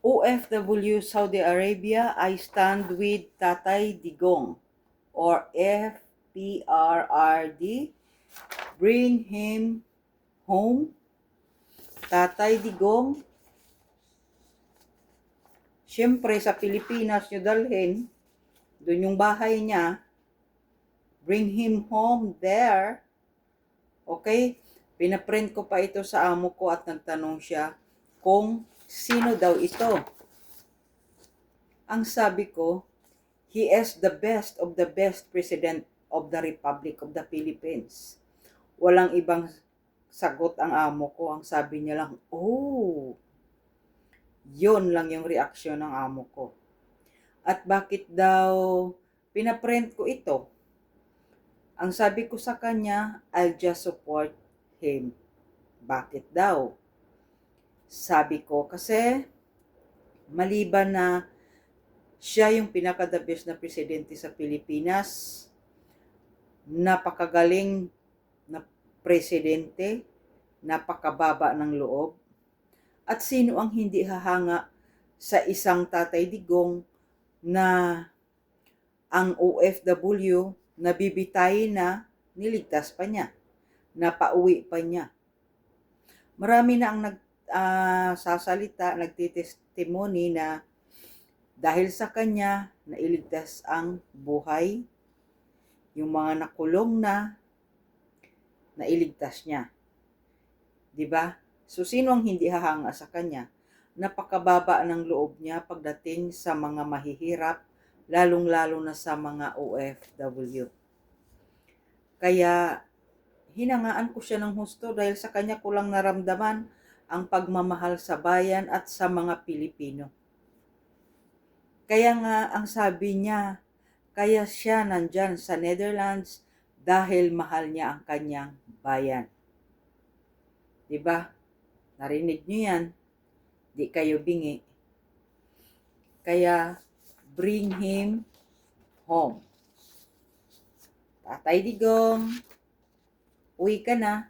OFW Saudi Arabia, I stand with Tatay Digong or FPRRD. Bring him home. Tatay Digong. Siyempre, sa Pilipinas nyo dalhin. Doon yung bahay niya. Bring him home there. Okay? Pinaprint ko pa ito sa amo ko at nagtanong siya kung sino daw ito. Ang sabi ko, he is the best of the best president of the Republic of the Philippines. Walang ibang sagot ang amo ko. Ang sabi niya lang, oh, yun lang yung reaksyon ng amo ko. At bakit daw pinaprint ko ito? Ang sabi ko sa kanya, I'll just support him. Bakit daw? Sabi ko, kasi maliban na siya yung pinaka-the na presidente sa Pilipinas, napakagaling na presidente, napakababa ng loob, at sino ang hindi hahanga sa isang tatay digong na ang OFW nabibitayin na niligtas pa niya, napauwi pa niya. Marami na ang nag ah, sasalita, nagtitestimony na dahil sa kanya nailigtas ang buhay, yung mga nakulong na nailigtas niya. 'Di ba? So sino ang hindi hahanga sa kanya? Napakababa ng loob niya pagdating sa mga mahihirap, lalong-lalo na sa mga OFW. Kaya hinangaan ko siya ng husto dahil sa kanya ko lang naramdaman ang pagmamahal sa bayan at sa mga Pilipino. Kaya nga ang sabi niya, kaya siya nandyan sa Netherlands dahil mahal niya ang kanyang bayan. 'Di ba? Narinig niyo yan. Di kayo bingi. Kaya bring him home. Tatay Digong, uwi ka na.